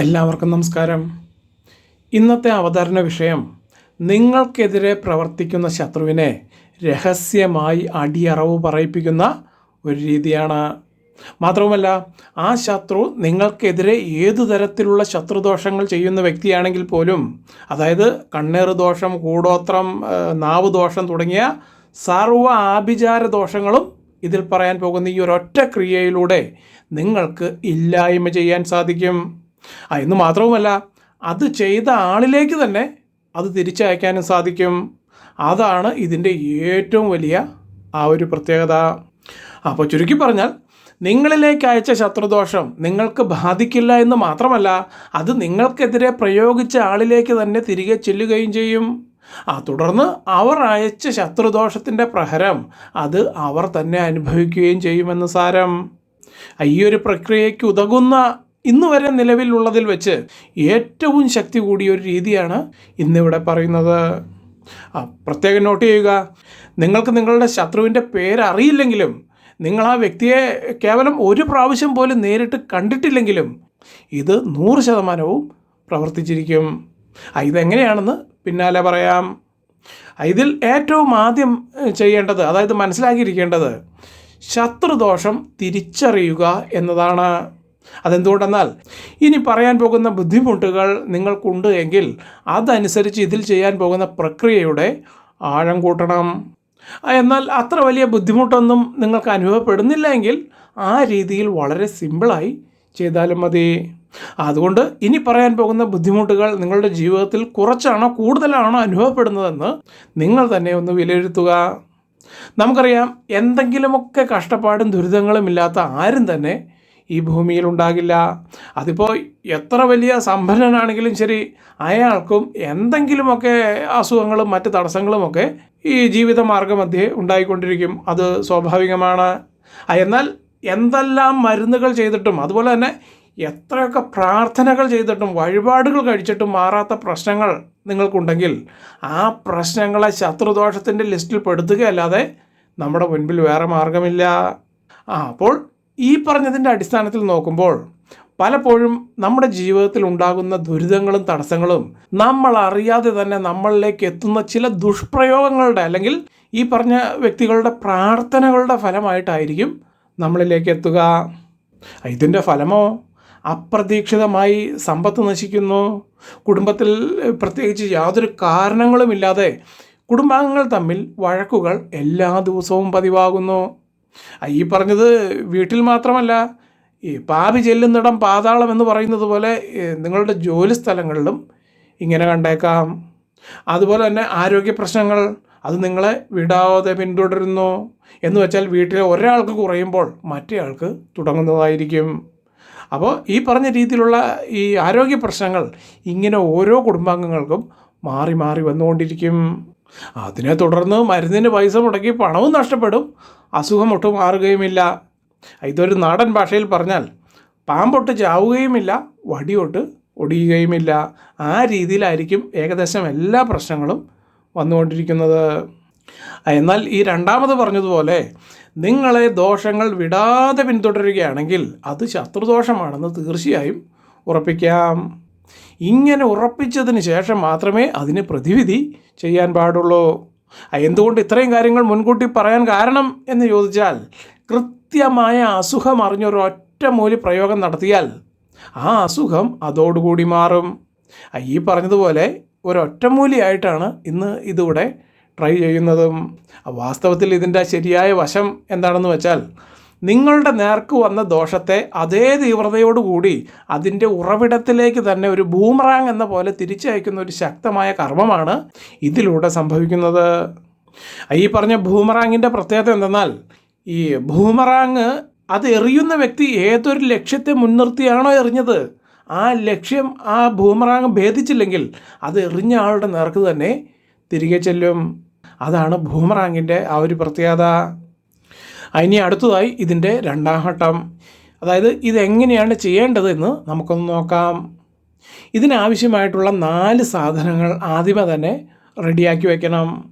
എല്ലാവർക്കും നമസ്കാരം. ഇന്നത്തെ അവതരണ വിഷയം നിങ്ങൾക്കെതിരെ പ്രവർത്തിക്കുന്ന ശത്രുവിനെ രഹസ്യമായി അടിയറവ് പറയിപ്പിക്കുന്ന ഒരു രീതിയാണ്. മാത്രവുമല്ല ആ ശത്രു നിങ്ങൾക്കെതിരെ ഏതു തരത്തിലുള്ള ശത്രുദോഷങ്ങൾ ചെയ്യുന്ന വ്യക്തിയാണെങ്കിൽ പോലും അതായത് കണ്ണേറ് ദോഷം കൂടോത്രം നാവ് ദോഷം തുടങ്ങിയ സർവ ആഭിചാര ദോഷങ്ങളും ഇതിൽ പറയാൻ പോകുന്ന ഈ ഒരൊറ്റ ക്രിയയിലൂടെ നിങ്ങൾക്ക് ഇല്ലായ്മ ചെയ്യാൻ സാധിക്കും. ആ എന്ന് മാത്രവുമല്ല അത് ചെയ്ത ആളിലേക്ക് തന്നെ അത് തിരിച്ചയക്കാനും സാധിക്കും. അതാണ് ഇതിന്റെ ഏറ്റവും വലിയ ആ ഒരു പ്രത്യേകത. അപ്പോൾ ചുരുക്കി പറഞ്ഞാൽ നിങ്ങളിലേക്ക് അയച്ച ശത്രുദോഷം നിങ്ങൾക്ക് ബാധിക്കില്ല എന്ന് മാത്രമല്ല അത് നിങ്ങൾക്കെതിരെ പ്രയോഗിച്ച ആളിലേക്ക് തന്നെ തിരികെ ചെല്ലുകയും ചെയ്യും. ആ തുടർന്ന് അവർ അയച്ച ശത്രുദോഷത്തിന്റെ പ്രഹരം അത് അവർ തന്നെ അനുഭവിക്കുകയും ചെയ്യുമെന്ന് സാരം. ഈ ഒരു പ്രക്രിയയ്ക്ക് ഉതകുന്ന ഇന്ന് വരെ നിലവിലുള്ളതിൽ വെച്ച് ഏറ്റവും ശക്തി കൂടിയ ഒരു രീതിയാണ് ഇന്നിവിടെ പറയുന്നത്. ആ പ്രത്യേകം നോട്ട് ചെയ്യുക. നിങ്ങൾക്ക് നിങ്ങളുടെ ശത്രുവിന്റെ പേരറിയില്ലെങ്കിലും നിങ്ങൾ ആ വ്യക്തിയെ കേവലം ഒരു പ്രാവശ്യം പോലും നേരിട്ട് കണ്ടിട്ടില്ലെങ്കിലും ഇത് നൂറ് ശതമാനവും പ്രവർത്തിച്ചിരിക്കും. ഇതെങ്ങനെയാണെന്ന് പിന്നാലെ പറയാം. ഇതിൽ ഏറ്റവും ആദ്യം ചെയ്യേണ്ടത് അതായത് മനസ്സിലാക്കിയിരിക്കേണ്ടത് ശത്രുദോഷം തിരിച്ചറിയുക എന്നതാണ്. അതെന്തുകൊണ്ടെന്നാൽ ഇനി പറയാൻ പോകുന്ന ബുദ്ധിമുട്ടുകൾ നിങ്ങൾക്കുണ്ട് എങ്കിൽ അതനുസരിച്ച് ഇതിൽ ചെയ്യാൻ പോകുന്ന പ്രക്രിയയുടെ ആഴം കൂട്ടണം. എന്നാൽ അത്ര വലിയ ബുദ്ധിമുട്ടൊന്നും നിങ്ങൾക്ക് അനുഭവപ്പെടുന്നില്ല എങ്കിൽ ആ രീതിയിൽ വളരെ സിമ്പിളായി ചെയ്താലും മതി. അതുകൊണ്ട് ഇനി പറയാൻ പോകുന്ന ബുദ്ധിമുട്ടുകൾ നിങ്ങളുടെ ജീവിതത്തിൽ കുറച്ചാണോ കൂടുതലാണോ അനുഭവപ്പെടുന്നതെന്ന് നിങ്ങൾ തന്നെ ഒന്ന് വിലയിരുത്തുക. നമുക്കറിയാം എന്തെങ്കിലുമൊക്കെ കഷ്ടപ്പാടും ദുരിതങ്ങളും ഇല്ലാത്ത ആരും തന്നെ ഈ ഭൂമിയിൽ ഉണ്ടാകില്ല അതിപ്പോൾ എത്ര വലിയ സമ്പന്നനാണെങ്കിലും ശരി അയാൾക്കും എന്തെങ്കിലുമൊക്കെ അസുഖങ്ങളും മറ്റ് തടസ്സങ്ങളുമൊക്കെ ഈ ജീവിത മാർഗമധ്യേ ഉണ്ടായിക്കൊണ്ടിരിക്കും. അത് സ്വാഭാവികമാണ്. എന്നാൽ എന്തെല്ലാം മരുന്നുകൾ ചെയ്തിട്ടും അതുപോലെ തന്നെ എത്രയൊക്കെ പ്രാർത്ഥനകൾ ചെയ്തിട്ടും വഴിപാടുകൾ കഴിച്ചിട്ടും മാറാത്ത പ്രശ്നങ്ങൾ നിങ്ങൾക്കുണ്ടെങ്കിൽ ആ പ്രശ്നങ്ങളെ ശത്രുദോഷത്തിന്റെ ലിസ്റ്റിൽ പെടുത്തുകയല്ലാതെ നമ്മുടെ മുൻപിൽ വേറെ മാർഗമില്ല. ആ അപ്പോൾ ഈ പറഞ്ഞതിന്റെ അടിസ്ഥാനത്തിൽ നോക്കുമ്പോൾ പലപ്പോഴും നമ്മുടെ ജീവിതത്തിൽ ഉണ്ടാകുന്ന ദുരിതങ്ങളും തടസ്സങ്ങളും നമ്മൾ അറിയാതെ തന്നെ നമ്മളിലേക്ക് എത്തുന്ന ചില ദുഷ്പ്രയോഗങ്ങളുടെ അല്ലെങ്കിൽ ഈ പറഞ്ഞ വ്യക്തികളുടെ പ്രാർത്ഥനകളുടെ ഫലമായിട്ടായിരിക്കും നമ്മളിലേക്ക് എത്തുക. ഇതിന്റെ ഫലമോ? അപ്രതീക്ഷിതമായി സമ്പത്ത് നശിക്കുന്നു. കുടുംബത്തിൽ പ്രത്യേകിച്ച് യാതൊരു കാരണങ്ങളുമില്ലാതെ കുടുംബാംഗങ്ങൾ തമ്മിൽ വഴക്കുകൾ എല്ലാ ദിവസവും പതിവാകുന്നു. ഈ പറഞ്ഞത് വീട്ടിൽ മാത്രമല്ല ഈ പാപി ചെല്ലുന്നിടം പാതാളം എന്ന് പറയുന്നത് പോലെ നിങ്ങളുടെ ജോലി സ്ഥലങ്ങളിലും ഇങ്ങനെ കണ്ടേക്കാം. അതുപോലെ തന്നെ ആരോഗ്യ പ്രശ്നങ്ങൾ അത് നിങ്ങളെ വിടാതെ പിന്തുടരുന്നു എന്ന് വെച്ചാൽ വീട്ടിലെ ഒരാൾക്ക് കുറയുമ്പോൾ മറ്റേയാൾക്ക് തുടങ്ങുന്നതായിരിക്കും. അപ്പോൾ ഈ പറഞ്ഞ രീതിയിലുള്ള ഈ ആരോഗ്യ പ്രശ്നങ്ങൾ ഇങ്ങനെ ഓരോ കുടുംബാംഗങ്ങൾക്കും മാറി മാറി വന്നുകൊണ്ടിരിക്കും. അതിനെ തുടർന്ന് മരുന്നിന് പൈസ മുടക്കി പണവും നഷ്ടപ്പെടും. അസുഖം ഒട്ടും മാറുകയുമില്ല. ഇതൊരു നാടൻ ഭാഷയിൽ പറഞ്ഞാൽ പാമ്പൊട്ട് ചാവുകയുമില്ല വടിയൊട്ട് ഒടിയുകയുമില്ല. ആ രീതിയിലായിരിക്കും ഏകദേശം എല്ലാ പ്രശ്നങ്ങളും വന്നുകൊണ്ടിരിക്കുന്നത്. എന്നാൽ ഈ രണ്ടാമത് പറഞ്ഞതുപോലെ നിങ്ങളെ ദോഷങ്ങൾ വിടാതെ പിന്തുടരുകയാണെങ്കിൽ അത് ശത്രുദോഷമാണെന്ന് തീർച്ചയായും ഉറപ്പിക്കാം. ഇങ്ങനെ ഉറപ്പിച്ചതിന് ശേഷം മാത്രമേ അതിന് പ്രതിവിധി ചെയ്യാൻ പാടുള്ളൂ. എന്തുകൊണ്ട് ഇത്രയും കാര്യങ്ങൾ മുൻകൂട്ടി പറയാൻ കാരണം എന്ന് ചോദിച്ചാൽ കൃത്യമായ അസുഖം അറിഞ്ഞൊരു ഒറ്റമൂലി പ്രയോഗം നടത്തിയാൽ ആ അസുഖം അതോടുകൂടി മാറും. ഈ പറഞ്ഞതുപോലെ ഒരൊറ്റമൂലിയായിട്ടാണ് ഇന്ന് ഇതിവിടെ ട്രൈ ചെയ്യുന്നതും. വാസ്തവത്തിൽ ഇതിന്റെ ശരിയായ വശം എന്താണെന്ന് വെച്ചാൽ നിങ്ങളുടെ നേർക്ക് വന്ന ദോഷത്തെ അതേ തീവ്രതയോടുകൂടി അതിന്റെ ഉറവിടത്തിലേക്ക് തന്നെ ഒരു ബൂമറാങ് എന്ന പോലെ തിരിച്ചയക്കുന്ന ഒരു ശക്തമായ കർമ്മമാണ് ഇതിലൂടെ സംഭവിക്കുന്നത്. ഈ പറഞ്ഞ ഭൂമറാങ്ങിന്റെ പ്രത്യേകത എന്തെന്നാൽ ഈ ഭൂമറാങ് അത് എറിയുന്ന വ്യക്തി ഏതൊരു ലക്ഷ്യത്തെ മുൻനിർത്തിയാണോ എറിഞ്ഞത്? ആ ലക്ഷ്യം ആ ഭൂമറാങ് ഭേദിച്ചില്ലെങ്കിൽ അത് എറിഞ്ഞ ആളുടെ നേർക്ക് തന്നെ തിരികെ ചെല്ലും. അതാണ് ഭൂമറാങ്ങിന്റെ ആ ഒരു പ്രത്യേകത. ഇനി അടുത്തതായി ഇതിന്റെ രണ്ടാം ഘട്ടം. അതായത് ഇതെങ്ങനെയാണ് ചെയ്യേണ്ടത് എന്ന് നമുക്കൊന്ന് നോക്കാം. ഇതിനാവശ്യമായിട്ടുള്ള നാല് സാധനങ്ങൾ ആദ്യമേ തന്നെ റെഡിയാക്കി വയ്ക്കണം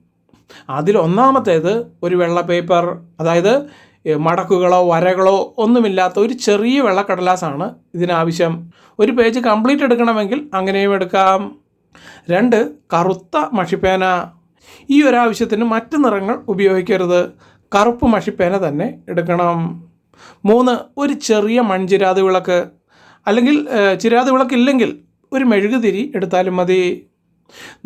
അതിൽ ഒന്നാമത്തേത് ഒരു വെള്ള പേപ്പർ അതായത് മടക്കുകളോ വരകളോ ഒന്നുമില്ലാത്ത ഒരു ചെറിയ വെള്ളക്കടലാസാണ് ഇതിനാവശ്യം. ഒരു പേജ് കംപ്ലീറ്റ് എടുക്കണമെങ്കിൽ അങ്ങനെയും എടുക്കാം. രണ്ട് കറുത്ത മഷിപ്പേന. ഈ ഒരാവശ്യത്തിന് മറ്റ് നിറങ്ങൾ ഉപയോഗിക്കരുത്. കറുപ്പ് മഷിപ്പേന തന്നെ എടുക്കണം. മൂന്ന് ഒരു ചെറിയ മൺചിരാതി വിളക്ക്. അല്ലെങ്കിൽ ചിരാതി വിളക്കില്ലെങ്കിൽ ഒരു മെഴുകുതിരി എടുത്താലും മതി.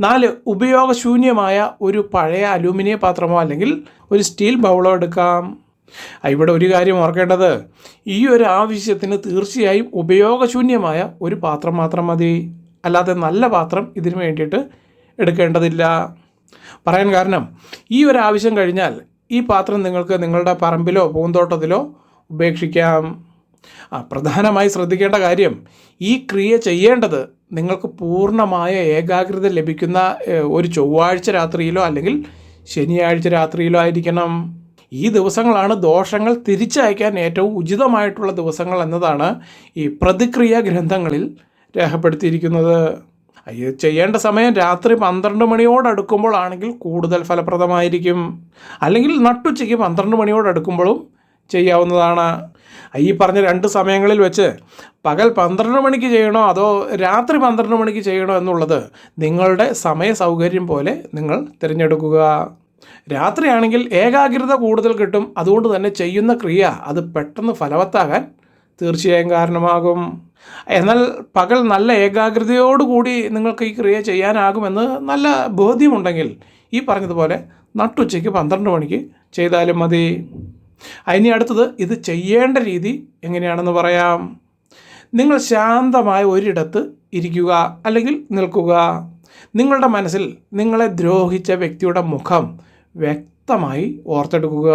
നാല് ഉപയോഗശൂന്യമായ ഒരു പഴയ അലൂമിനിയ പാത്രമോ അല്ലെങ്കിൽ ഒരു സ്റ്റീൽ ബൗളോ എടുക്കാം. ഇവിടെ ഒരു കാര്യം ഓർക്കേണ്ടത്. ഈ ഒരു ആവശ്യത്തിന് തീർച്ചയായും ഉപയോഗശൂന്യമായ ഒരു പാത്രം മാത്രം മതി. അല്ലാതെ നല്ല പാത്രം ഇതിനു വേണ്ടിയിട്ട് എടുക്കേണ്ടതില്ല. പറയാൻ കാരണം ഈ ഒരു ആവശ്യം കഴിഞ്ഞാൽ ഈ പാത്രം നിങ്ങൾക്ക് നിങ്ങളുടെ പറമ്പിലോ പൂന്തോട്ടത്തിലോ ഉപേക്ഷിക്കാം. ആ പ്രധാനമായി ശ്രദ്ധിക്കേണ്ട കാര്യം ഈ ക്രിയ ചെയ്യേണ്ടത് നിങ്ങൾക്ക് പൂർണമായ ഏകാഗ്രത ലഭിക്കുന്ന ഒരു ചൊവ്വാഴ്ച രാത്രിയിലോ അല്ലെങ്കിൽ ശനിയാഴ്ച രാത്രിയിലോ ആയിരിക്കണം. ഈ ദിവസങ്ങളാണ് ദോഷങ്ങൾ തിരിച്ചയക്കാൻ ഏറ്റവും ഉചിതമായിട്ടുള്ള ദിവസങ്ങൾ എന്നതാണ് ഈ പ്രതിക്രിയ ഗ്രന്ഥങ്ങളിൽ രേഖപ്പെടുത്തിയിരിക്കുന്നത്. ഇത് ചെയ്യേണ്ട സമയം രാത്രി പന്ത്രണ്ട് മണിയോടടുക്കുമ്പോഴാണെങ്കിൽ കൂടുതൽ ഫലപ്രദമായിരിക്കും. അല്ലെങ്കിൽ നട്ടുച്ചയ്ക്ക് പന്ത്രണ്ട് മണിയോടടുക്കുമ്പോഴും ചെയ്യാവുന്നതാണ്. ഈ പറഞ്ഞ രണ്ട് സമയങ്ങളിൽ വെച്ച് പകൽ പന്ത്രണ്ട് മണിക്ക് ചെയ്യണോ അതോ രാത്രി പന്ത്രണ്ട് മണിക്ക് ചെയ്യണോ എന്നുള്ളത് നിങ്ങളുടെ സമയ സൗകര്യം പോലെ നിങ്ങൾ തിരഞ്ഞെടുക്കുക. രാത്രിയാണെങ്കിൽ ഏകാഗ്രത കൂടുതൽ കിട്ടും. അതുകൊണ്ട് തന്നെ ചെയ്യുന്ന ക്രിയ അത് പെട്ടെന്ന് ഫലവത്താകാൻ തീർച്ചയായും കാരണമാകും. എന്നാൽ പകൽ നല്ല ഏകാഗ്രതയോടുകൂടി നിങ്ങൾക്ക് ഈ ക്രിയ ചെയ്യാനാകുമെന്ന് നല്ല ബോധ്യമുണ്ടെങ്കിൽ ഈ പറഞ്ഞതുപോലെ നട്ടുച്ചയ്ക്ക് പന്ത്രണ്ട് മണിക്ക് ചെയ്താലും മതി. ഇനി അടുത്തത് ഇത് ചെയ്യേണ്ട രീതി എങ്ങനെയാണെന്ന് പറയാം. നിങ്ങൾ ശാന്തമായ ഒരിടത്ത് ഇരിക്കുക അല്ലെങ്കിൽ നിൽക്കുക. നിങ്ങളുടെ മനസ്സിൽ നിങ്ങളെ ദ്രോഹിച്ച വ്യക്തിയുടെ മുഖം വ്യക്തമായി ഓർത്തെടുക്കുക.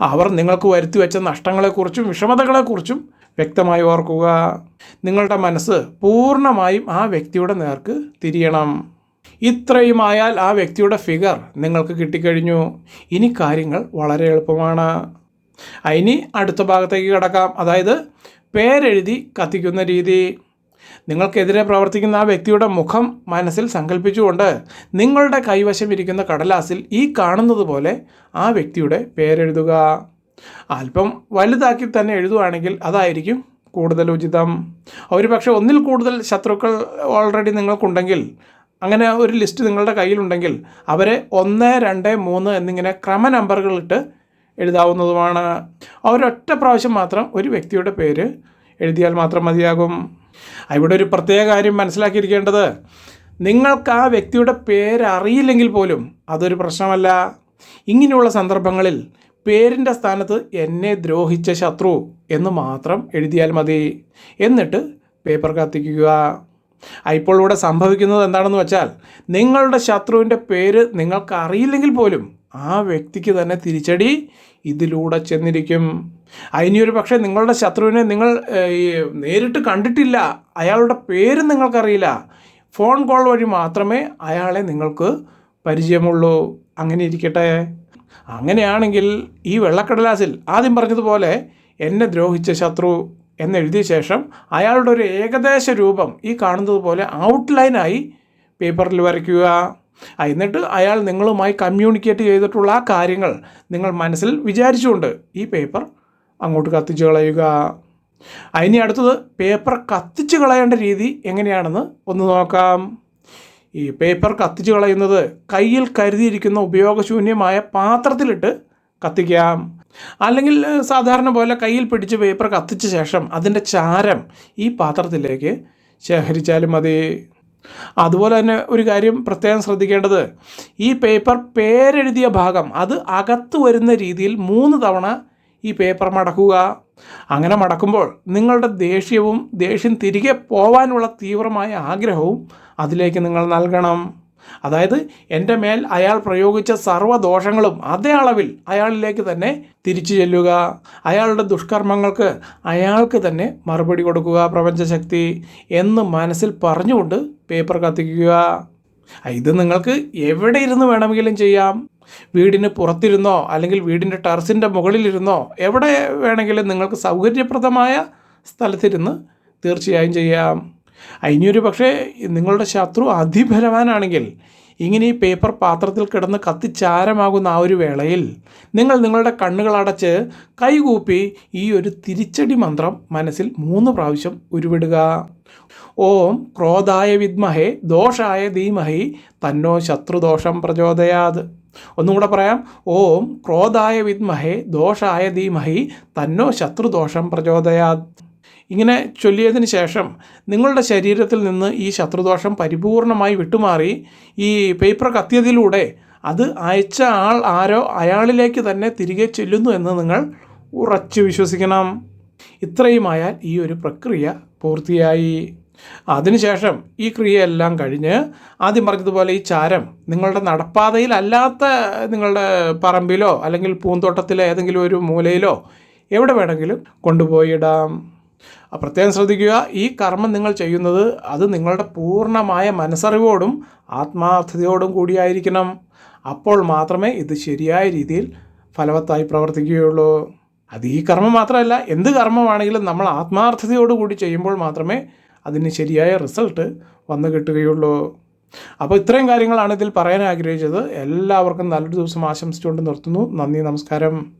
അവർ നിങ്ങൾക്ക് വരുത്തി വെച്ച നഷ്ടങ്ങളെക്കുറിച്ചും വിഷമതകളെക്കുറിച്ചും വ്യക്തമായി ഓർക്കുക. നിങ്ങളുടെ മനസ്സ് പൂർണമായും ആ വ്യക്തിയുടെ നേർക്ക് തിരിയണം. ഇത്രയുമായാൽ ആ വ്യക്തിയുടെ ഫിഗർ നിങ്ങൾക്ക് കിട്ടിക്കഴിഞ്ഞു. ഇനി കാര്യങ്ങൾ വളരെ എളുപ്പമാണ്. ഇനി അടുത്ത ഭാഗത്തേക്ക് കിടക്കാം. അതായത് പേരെഴുതി കത്തിക്കുന്ന രീതി. നിങ്ങൾക്കെതിരെ പ്രവർത്തിക്കുന്ന ആ വ്യക്തിയുടെ മുഖം മനസ്സിൽ സങ്കല്പിച്ചുകൊണ്ട് നിങ്ങളുടെ കൈവശം ഇരിക്കുന്ന കടലാസിൽ ഈ കാണുന്നത് പോലെ ആ വ്യക്തിയുടെ പേരെഴുതുക. അല്പം വലുതാക്കി തന്നെ എഴുതുവാണെങ്കിൽ അതായിരിക്കും കൂടുതൽ ഉചിതം. ഒരു പക്ഷേ ഒന്നിൽ കൂടുതൽ ശത്രുക്കൾ ഓൾറെഡി നിങ്ങൾക്കുണ്ടെങ്കിൽ അങ്ങനെ ഒരു ലിസ്റ്റ് നിങ്ങളുടെ കയ്യിലുണ്ടെങ്കിൽ അവരെ ഒന്ന് രണ്ട് മൂന്ന് എന്നിങ്ങനെ ക്രമ നമ്പറുകളിട്ട് എഴുതാവുന്നതുമാണ്. ഒരൊറ്റ പ്രാവശ്യം മാത്രം ഒരു വ്യക്തിയുടെ പേര് എഴുതിയാൽ മാത്രം മതിയാകും. ഇവിടെ ഒരു പ്രത്യേക കാര്യം മനസ്സിലാക്കിയിരിക്കേണ്ടത്. നിങ്ങൾക്ക് ആ വ്യക്തിയുടെ പേര് അറിയില്ലെങ്കിൽ പോലും അതൊരു പ്രശ്നമല്ല. ഇങ്ങനെയുള്ള സന്ദർഭങ്ങളിൽ പേരിന്റെ സ്ഥാനത്ത് എന്നെ ദ്രോഹിച്ച ശത്രു എന്ന് മാത്രം എഴുതിയാൽ മതി. എന്നിട്ട് പേപ്പർ കത്തിക്കുക. അപ്പോൾ ഇവിടെ സംഭവിക്കുന്നത് എന്താണെന്ന് വെച്ചാൽ നിങ്ങളുടെ ശത്രുവിന്റെ പേര് നിങ്ങൾക്ക് അറിയില്ലെങ്കിൽ പോലും ആ വ്യക്തിക്ക് തന്നെ തിരിച്ചടി ഇതിലൂടെ ചെന്നിരിക്കും. അതിനൊരു പക്ഷേ നിങ്ങളുടെ ശത്രുവിനെ നിങ്ങൾ നേരിട്ട് കണ്ടിട്ടില്ല. അയാളുടെ പേര് നിങ്ങൾക്കറിയില്ല. ഫോൺ കോൾ വഴി മാത്രമേ അയാളെ നിങ്ങൾക്ക് പരിചയമുള്ളൂ. അങ്ങനെ ഇരിക്കട്ടെ. അങ്ങനെയാണെങ്കിൽ ഈ വെള്ളക്കടലാസിൽ ആദ്യം പറഞ്ഞതുപോലെ എന്നെ ദ്രോഹിച്ച ശത്രു എന്നെഴുതിയ ശേഷം അയാളുടെ ഒരു ഏകദേശ രൂപം ഈ കാണുന്നത് പോലെ ഔട്ട്ലൈനായി പേപ്പറിൽ വരയ്ക്കുക. എന്നിട്ട് അയാൾ നിങ്ങളുമായി കമ്മ്യൂണിക്കേറ്റ് ചെയ്തിട്ടുള്ള ആ കാര്യങ്ങൾ നിങ്ങൾ മനസ്സിൽ വിചാരിച്ചുകൊണ്ട് ഈ പേപ്പർ അങ്ങോട്ട് കത്തിച്ചു കളയുക. അതിനി അടുത്തത് പേപ്പർ കത്തിച്ചു കളയേണ്ട രീതി എങ്ങനെയാണെന്ന് ഒന്ന് നോക്കാം. ഈ പേപ്പർ കത്തിച്ച് കളയുന്നത് കയ്യിൽ കരുതിയിരിക്കുന്ന ഉപയോഗശൂന്യമായ പാത്രത്തിലിട്ട് കത്തിക്കാം. അല്ലെങ്കിൽ സാധാരണ പോലെ കയ്യിൽ പിടിച്ച് പേപ്പർ കത്തിച്ച ശേഷം അതിന്റെ ചാരം ഈ പാത്രത്തിലേക്ക് ശേഖരിച്ചാലും മതി. അതുപോലെ തന്നെ ഒരു കാര്യം പ്രത്യേകം ശ്രദ്ധിക്കേണ്ടത് ഈ പേപ്പർ പേരെഴുതിയ ഭാഗം അത് അകത്ത് വരുന്ന രീതിയിൽ മൂന്ന് തവണ ഈ പേപ്പർ മടക്കുക. അങ്ങനെ മടക്കുമ്പോൾ നിങ്ങളുടെ ദേഷ്യവും ദേഷ്യം തിരികെ പോവാനുള്ള തീവ്രമായ ആഗ്രഹവും അതിലേക്ക് നിങ്ങൾ നൽകണം. അതായത് എന്റെ മേൽ അയാൾ പ്രയോഗിച്ച സർവദോഷങ്ങളും അതേ അളവിൽ അയാളിലേക്ക് തന്നെ തിരിച്ചു ചെല്ലുക. അയാളുടെ ദുഷ്കർമ്മങ്ങൾക്ക് അയാൾക്ക് തന്നെ മറുപടി കൊടുക്കുക പ്രപഞ്ചശക്തി എന്ന് മനസ്സിൽ പറഞ്ഞുകൊണ്ട് പേപ്പർ കത്തിക്കുക. ഇത് നിങ്ങൾക്ക് എവിടെ ഇരുന്ന് വേണമെങ്കിലും ചെയ്യാം. വീടിന് പുറത്തിരുന്നോ അല്ലെങ്കിൽ വീടിന്റെ ടെറസിന്റെ മുകളിലിരുന്നോ എവിടെ വേണമെങ്കിലും നിങ്ങൾക്ക് സൗകര്യപ്രദമായ സ്ഥലത്തിരുന്ന് തീർച്ചയായും ചെയ്യാം. ഇനിയൊരു പക്ഷേ നിങ്ങളുടെ ശത്രു അതിബലവാനാണെങ്കിൽ ഇങ്ങനെ ഈ പേപ്പർ പാത്രത്തിൽ കിടന്ന് കത്തിച്ചാരമാകുന്ന ആ ഒരു വേളയിൽ നിങ്ങൾ നിങ്ങളുടെ കണ്ണുകൾ അടച്ച് കൈകൂപ്പി ഈ ഒരു തിരിച്ചടി മന്ത്രം മനസ്സിൽ മൂന്ന് പ്രാവശ്യം ഉരുവിടുക. ഓം ക്രോധായ വിദ്മഹേ ദോഷായ ധീമഹി തന്നോ ശത്രുദോഷം പ്രചോദയാത്. ഒന്നുകൂടെ പറയാം ഓം ക്രോധായ വിദ്മഹേ ദോഷായ ധീമഹി തന്നോ ശത്രുദോഷം പ്രചോദയാത്. ഇങ്ങനെ ചൊല്ലിയതിന് ശേഷം നിങ്ങളുടെ ശരീരത്തിൽ നിന്ന് ഈ ശത്രുദോഷം പരിപൂർണമായി വിട്ടുമാറി ഈ പേപ്പർ കത്തിയതിലൂടെ അത് അയച്ച ആൾ ആരോ അയാളിലേക്ക് തന്നെ തിരികെ ചെല്ലുന്നു എന്ന് നിങ്ങൾ ഉറച്ചു വിശ്വസിക്കണം. ഇത്രയുമായാൽ ഈ ഒരു പ്രക്രിയ പൂർത്തിയായി. അതിനുശേഷം ഈ ക്രിയയെല്ലാം കഴിഞ്ഞ് ആദ്യം പറഞ്ഞതുപോലെ ഈ ചാരം നിങ്ങളുടെ നടപ്പാതയിലല്ലാത്ത നിങ്ങളുടെ പറമ്പിലോ അല്ലെങ്കിൽ പൂന്തോട്ടത്തിലെ ഏതെങ്കിലും ഒരു മൂലയിലോ എവിടെ വേണമെങ്കിലും കൊണ്ടുപോയി ഇടാം. ആ പ്രത്യേകം ശ്രദ്ധിക്കുക ഈ കർമ്മം നിങ്ങൾ ചെയ്യുന്നത് അത് നിങ്ങളുടെ പൂർണമായ മനസ്സറിവോടും ആത്മാർത്ഥതയോടും കൂടിയായിരിക്കണം. അപ്പോൾ മാത്രമേ ഇത് ശരിയായ രീതിയിൽ ഫലവത്തായി പ്രവർത്തിക്കുകയുള്ളൂ. അത് ഈ കർമ്മം മാത്രമല്ല എന്ത് കർമ്മമാണെങ്കിലും നമ്മൾ ആത്മാർത്ഥതയോടുകൂടി ചെയ്യുമ്പോൾ മാത്രമേ അതിന് ശരിയായ റിസൾട്ട് വന്നു കിട്ടുകയുള്ളൂ. അപ്പോൾ ഇത്രയും കാര്യങ്ങളാണ് ഇതിൽ പറയാൻ ആഗ്രഹിച്ചത്. എല്ലാവർക്കും നല്ലൊരു ദിവസം ആശംസിച്ചുകൊണ്ട് നിർത്തുന്നു. നന്ദി നമസ്കാരം.